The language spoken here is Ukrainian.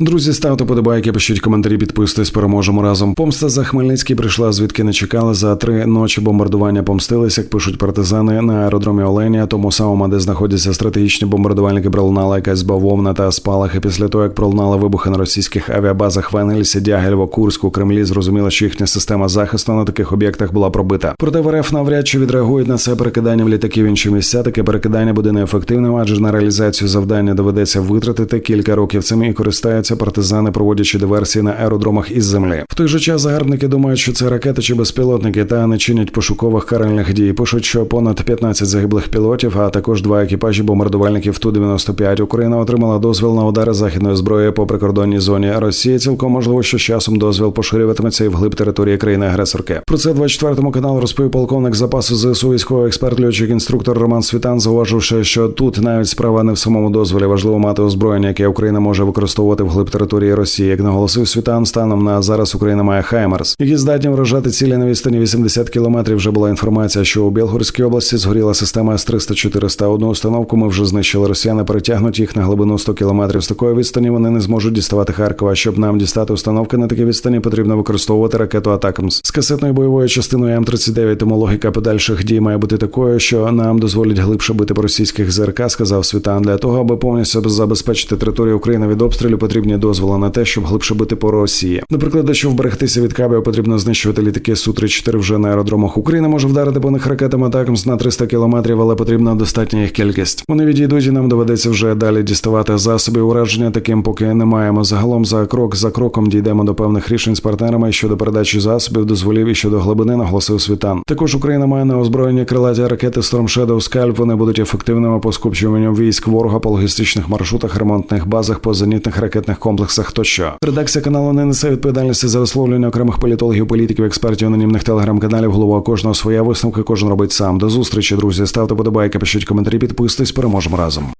Друзі, ставте подобайки, пишіть коментарі, підписуйтесь, переможемо разом. Помста за Хмельницький прийшла звідки не чекали. За три ночі бомбардування помстились, як пишуть партизани на аеродромі Оленя, тому самому, де знаходяться стратегічні бомбардувальники, пролунала якась бавовна та спалахи. Після того, як пролунали вибухи на російських авіабазах в Енгельсі, Дягельво, Курську, Кремлі, зрозуміло, що їхня система захисту на таких об'єктах була пробита. Проте в РФ навряд чи відреагують на це перекиданням літаків інші місця. Таке перекидання буде неефективним, адже на реалізацію завдання доведеться витратити кілька років. Цим і користаються партизани, проводячи диверсії на аеродромах із землі. В той же час загарбники думають, що це ракети чи безпілотники, та не чинять пошукових каральних дій. Пишуть, що понад 15 загиблих пілотів, а також два екіпажі бомбардувальників ту 95 Україна отримала дозвіл на удари західної зброї по прикордонній зоні. Росії цілком можливо, що з часом дозвіл поширюватиметься і вглиб території країни-агресорки. Про це 24 канал розповів полковник запасу ЗСУ, військовий експерт, льотчик, інструктор Роман Світан, зауваживши, що тут навіть справа не в самому дозволі важливо мати озброєння, яке Україна може використовувати вглиб території Росії. Як наголосив Світан, станом на зараз Україна має Хаймерс, які здатні вражати цілі на відстані 80 кілометрів. Вже була інформація, що у Білгородській області згоріла система С-300-400. Одну установку ми вже знищили. Росіяни перетягнуть їх на глибину 100 кілометрів. З такої відстані вони не зможуть діставати Харкова. Щоб нам дістати установки на такій відстані, потрібно використовувати ракету Атакамс з касетною бойовою частиною М39. Тому логіка подальших дій має бути такою, що нам дозволять глибше бити по російських ЗРК, сказав Світан. Для того, аби повністю забезпечити територію України від обстрілю, потрібні дозволи на те, щоб глибше бити по Росії. Наприклад, щоб вберегтися від кабів, потрібно знищувати літаки су 34 вже на аеродромах. Україна може вдарити по них ракетами Атакамс на 300 кілометрів, але потрібна достатня їх кількість. Вони відійдуть і нам доведеться вже далі діставати засоби ураження. Таким поки не маємо. Загалом за крок за кроком дійдемо до певних рішень з партнерами щодо передачі засобів, дозволів і щодо глибини, наголосив Світан. Також Україна має на озброєння крилаті ракети Storm Shadow Scalp. Вони будуть ефективними по скупчуванню військ ворога по логістичних маршрутах, ремонтних базах, по зенітних ракетних комплексах. Тощо редакція каналу не несе відповідальності за висловлення окремих політологів, політиків, експертів, анонімних телеграм-каналів. Голова кожного своя висновка, кожен робить сам. До зустрічі, друзі. Ставте подобайки, пишіть коментарі, підписуйтесь, переможемо разом.